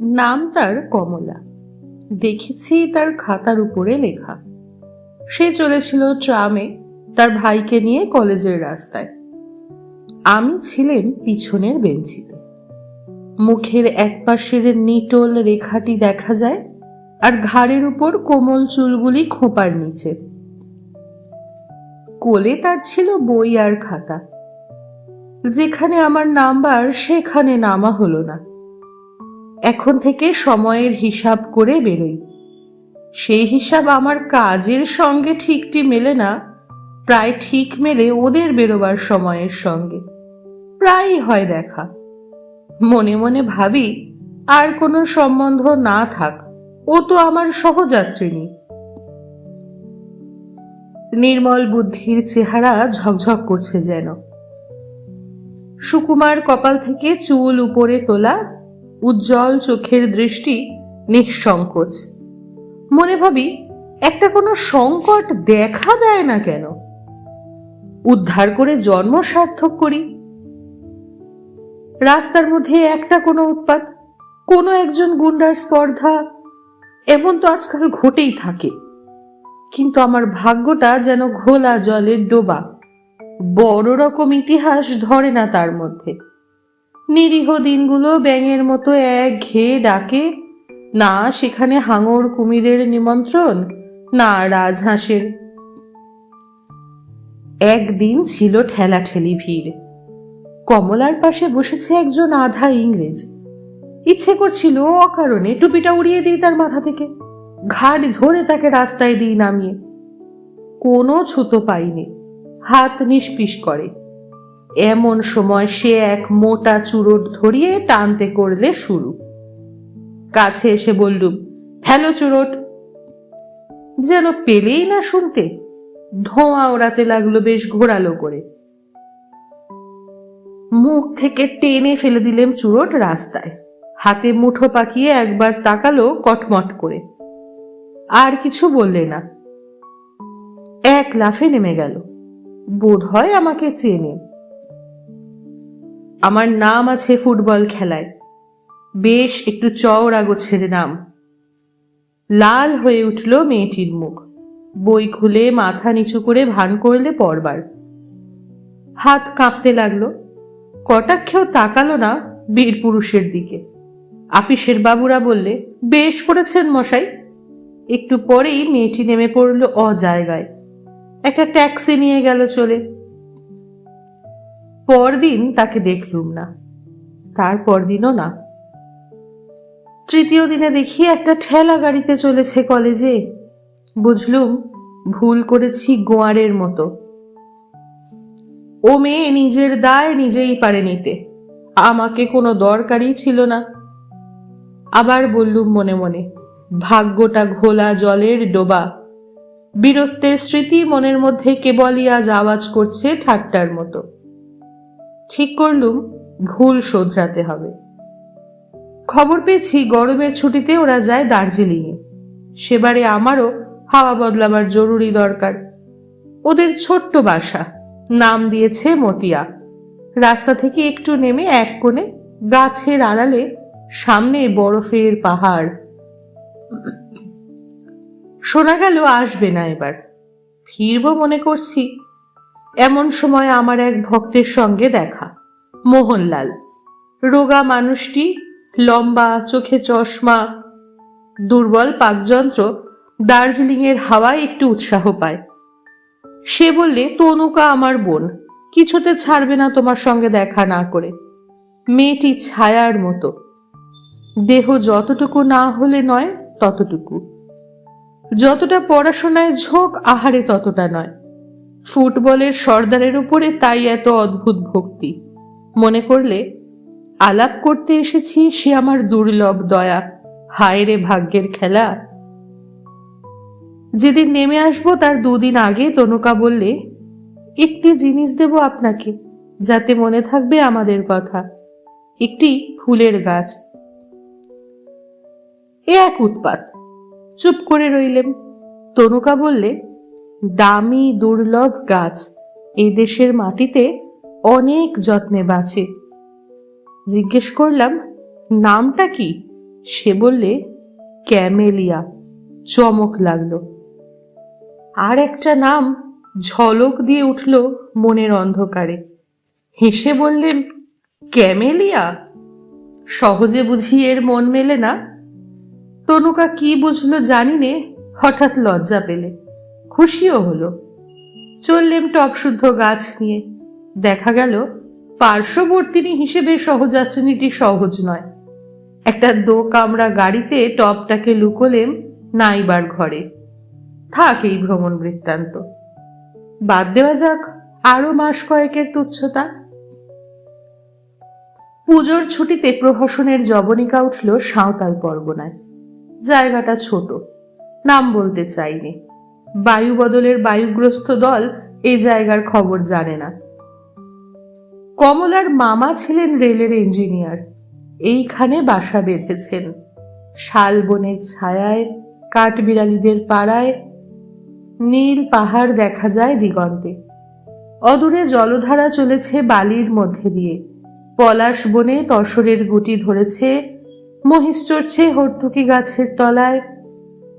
নাম তার কমলা। দেখেছি তার খাতার উপরে লেখা। সে চলেছিল ট্রামে তার ভাইকে নিয়ে কলেজের রাস্তায়। আমি ছিলেন পিছনের বেঞ্চিতে। মুখের একপাশের নিটোল রেখাটি দেখা যায় আর ঘাড়ের উপর কোমল চুলগুলি খোঁপার নিচে। কোলে তার ছিল বই আর খাতা। যেখানে আমার নাম্বার, সেখানে নামা হলো না। এখন থেকে সময়ের হিসাব করে বেরোই। সেই হিসাব আমার কাজের সঙ্গে ঠিকটি মেলে না, প্রায় ঠিক মেলে ওদের বেরোবার সময়ের সঙ্গে। প্রায়ই হয় দেখা। মনে মনে ভাবি, আর কোনো সম্বন্ধ না থাক, ও তো আমার সহযাত্রিনী নির্মল বুদ্ধির চেহারা ঝকঝক করছে যেন। সুকুমার কপাল থেকে চুল উপরে তোলা উজ্জ্বল চোখের দৃষ্টি নিঃসংকোচ। মনে ভাবি, একটা কোনো সংকট দেখা দেয় না কেন? উদ্ধার করে জন্ম সার্থক করি। রাস্তার মধ্যে একটা কোনো উৎপাত, কোনো একজন গুন্ডার স্পর্ধা, এমন তো আজকাল ঘটেই থাকে। কিন্তু আমার ভাগ্যটা যেন ঘোলা জলের ডোবা, বড় রকম ইতিহাস ধরে না তার মধ্যে। নিরীহ দিনগুলো ব্যাঙের মতো এক ঘেয়ে ডাকে। না সেখানে হাঙর কুমিরের নিমন্ত্রণ, না রাজহাঁসের একদিন ছিল ঠেলাঠেলি ভিড়। কমলার পাশে বসেছে একজন আধা ইংরেজ। ইচ্ছে করছিল অকারণে টুপিটা উড়িয়ে দিই তার মাথা থেকে। ঘাট ধরে তাকে রাস্তায় দিই নামিয়ে। কোনো ছুতো পাইনি। হাত নিষ্পিস করে। এমন সময় সে এক মোটা চুরোট ধরিয়ে টানতে করলে শুরু। কাছে এসে বললুম হ্যালো চুরোট, যেন পেলেই না শুনতে। ধোঁয়া ওড়াতে লাগল বেশ ঘোরালো করে। মুখ থেকে টেনে ফেলে দিলেম চুরোট রাস্তায়। হাতে মুঠো পাকিয়ে একবার তাকালো কটমট করে। আর কিছু বললে না। এক লাফে নেমে গেল। বোধ হয় আমাকে চেনে। আমার নাম আছে ফুটবল খেলায়। বেশ একটু চওড়া গোছের নাম। লাল হয়ে উঠল মেয়েটির মুখ। বই খুলে মাথা নিচু করে ভান করলে পরবার। হাত কাঁপতে লাগল। কটাক্ষেও তাকালো না বীর পুরুষের দিকে। আপিসের বাবুরা বললে, বেশ করেছেন মশাই। একটু পরেই মেয়েটি নেমে পড়ল অজায়গায়। একটা ট্যাক্সি নিয়ে গেল চলে। পরদিন তাকে দেখলুম না। তার পরদিনও না। তৃতীয় দিনে দেখি একটা ঠেলা গাড়িতে চলেছে কলেজে। বুঝলুম, ভুল করেছি গোয়ারের মতো। ও মেয়ে নিজের দায় নিজেই পারে নিতে। আমাকে কোনো দরকারই ছিল না। আবার বললুম মনে মনে, ভাগ্যটা ঘোলা জলের ডোবা। বীরত্বের স্মৃতি মনের মধ্যে কেবলই আজ আওয়াজ করছে ঠাট্টার মতো। ঠিক করলুম, ভুল শোধরাতে হবে। খবর পেয়েছি গরমের ছুটিতে ওরা যায় দার্জিলিংয়ে। সেবারে আমারও হাওয়া বদলাবার জরুরি দরকার। ওদের ছোট্ট বাসা, নাম দিয়েছে মতিয়া। রাস্তা থেকে একটু নেমে এক কোণে গাছের আড়ালে সামনে বরফের পাহাড়। শোনা গেল আসবে না এবার। ফিরব মনে করছি এমন সময় আমার এক ভক্তের সঙ্গে দেখা। মোহনলাল। রোগা মানুষটি, লম্বা চোখে চশমা, দুর্বল পাকযন্ত্র, দার্জিলিংয়ের হাওয়ায় একটু উৎসাহ পায়। সে বললে, তনুকা আমার বোন, কিছুতে ছাড়বে না তোমার সঙ্গে দেখা না করে। মেয়েটি ছায়ার মতো। দেহ যতটুকু না হলে নয়, ততটুকু। যতটা পড়াশোনায় ঝোঁক, আহারে ততটা নয়। ফুটবলের সর্দারের উপরে তাই এত অদ্ভুত ভক্তি। মনে করলে, আলাপ করতে এসেছি সে আমার দুর্লভ দয়া। হায় রে ভাগ্যের খেলা। যেদিন নেমে আসব তার দুদিন আগে তনুকা বললে, একটি জিনিস দেব আপনাকে, যাতে মনে থাকবে আমাদের কথা। একটি ফুলের গাছ। এ এক উৎপাত। চুপ করে রইলেম। তনুকা বললে দামি দুর্লভ গাছ এই দেশের মাটিতে অনেক যত্নে বাঁচে। জিজ্ঞেস করলাম, নামটা কি? সে বললে, ক্যামেলিয়া, চমক লাগল। আর একটা নাম ঝলক দিয়ে উঠল মনের অন্ধকারে। হেসে বললেন, ক্যামেলিয়া? সহজে বুঝি এর মন মেলে না? তনুকা কি বুঝলো জানি নে, হঠাৎ লজ্জা পেলে। খুশিও হলো। চললেম টপ শুদ্ধ গাছ নিয়ে। দেখা গেল, পার্শ্ববর্তিনী হিসেবে সহযাত্রিনীটি সহজ নয়। একটা দো কামরা গাড়িতে টপটাকে লুকোলেম নাইবার ঘরে। থাক এই ভ্রমণ বৃত্তান্ত। বাদ দেওয়া যাক আরও মাস কয়েকের তুচ্ছতা। পুজোর ছুটিতে প্রহসনের জবনিকা উঠল সাঁওতাল পরগনায়। জায়গাটা ছোট, নাম বলতে চাইনি। বায়ু বদলের বায়ুগ্রস্ত দল এই জায়গার খবর জানে না। কমলার মামা ছিলেন রেলের ইঞ্জিনিয়ার। এইখানে বাসা বেঁধেছেন। শাল বনের ছায়ায়, কাঠবিড়ালিদের পাড়ায়, নীল পাহাড় দেখা যায় দিগন্তে। অদূরে জলধারা চলেছে বালির মধ্যে দিয়ে। পলাশ বনে তসরের গুটি ধরেছে মহিষ চড়ছে হর্তুকি গাছের তলায়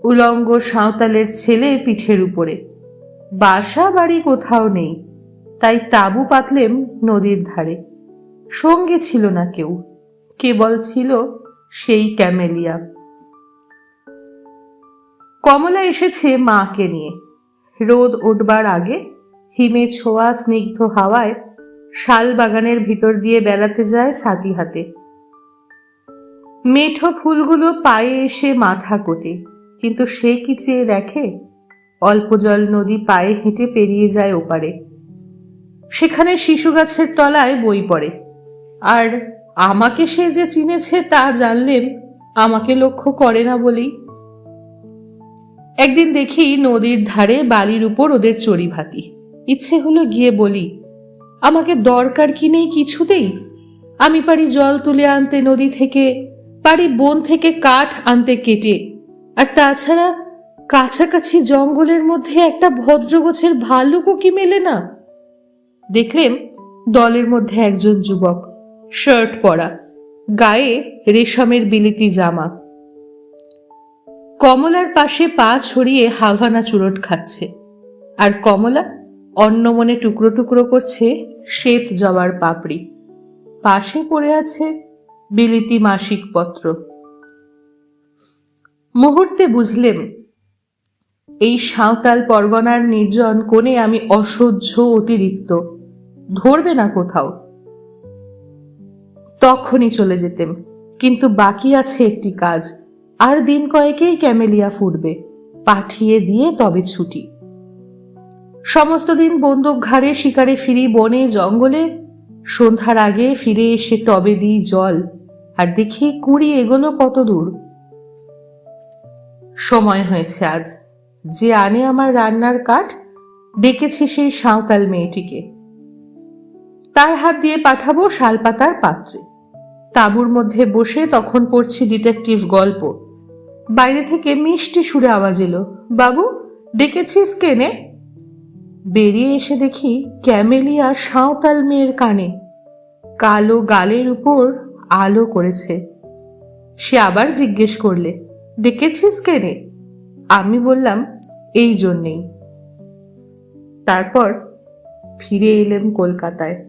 উলঙ্গ সাঁওতালের ছেলে পিঠের উপরে। বাসা বাড়ি কোথাও নেই, তাই তাবু পাতলেম নদীর ধারে। সঙ্গে ছিল না কেউ, কেবল ছিল সেই ক্যামেলিয়া। কমলা এসেছে মাকে নিয়ে। রোদ উঠবার আগে হিমে ছোঁয়া স্নিগ্ধ হাওয়ায় শাল বাগানের ভিতর দিয়ে বেড়াতে যায় ছাতি হাতে। মেঠো ফুলগুলো পায়ে এসে মাথা কোটে। কিন্তু সে কি চেয়ে দেখে? অল্প জল নদী পায়ে হেঁটে পেরিয়ে যায় ওপারে। সেখানে শিশু গাছের তলায় বই পড়ে। আর আমাকে সে যে চিনেছে তা জানলেন আমাকে লক্ষ্য করে না বলেই। একদিন দেখি নদীর ধারে বালির উপর ওদের চড়ি ভাতি ইচ্ছে হলো গিয়ে বলি, আমাকে দরকার কি নেই কিছুতেই? আমি পারি জল তুলে আনতে নদী থেকে, পারি বন থেকে কাঠ আনতে কেটে আর তাছাড়া কাছাকাছি জঙ্গলের মধ্যে একটা ভদ্রগোছের ভাল্লুকও কি মেলে না? দেখলেন দলের মধ্যে একজন যুবক, শার্ট পরা, গায়ে রেশমের বিলিতি জামা। কমলার পাশে পা ছড়িয়ে হাভানা চুরট খাচ্ছে আর কমলা অন্নমনে টুকরো টুকরো করছে শ্বেত জবার পাপড়ি। পাশে পড়ে আছে বিলিতি মাসিক পত্র মুহূর্তে বুঝলেম এই সাঁওতাল পরগনার নির্জন কোণে আমি অসহ্য অতিরিক্ত। ধরবে না কোথাও। তখনই চলে যেতেম কিন্তু বাকি আছে একটি কাজ, আর দিন কয়েকেই ক্যামেলিয়া ফুটবে, পাঠিয়ে দিয়ে তবে ছুটি। সমস্ত দিন বন্দুক ঘাড়ে শিকারে ফিরি বনে জঙ্গলে, সন্ধ্যার আগে ফিরে এসে টবে দিই জল, আর দেখি কুড়ি এগোলো কত দূর। সময় হয়েছে আজ। যে আনে আমার রান্নার কাঠ ডেকেছি সেই সাঁওতাল মেয়েটিকে। তার হাত দিয়ে পাঠাবো শালপাতার পাত্রে। তাঁবুর মধ্যে বসে তখন পড়ছি ডিটেকটিভ গল্প। বাইরে থেকে মিষ্টি সুরে আওয়াজ এলো, বাবু, ডেকেছিস কেনে? বেরিয়ে এসে দেখি ক্যামেলিয়া সাঁওতাল মেয়ের কানে। কালো গালের উপর আলো করেছে। সে আবার জিজ্ঞেস করলে ডেকেছিস কেনে আমি বললাম এই জন্যেই। তারপর ফিরে এলেন কলকাতায়।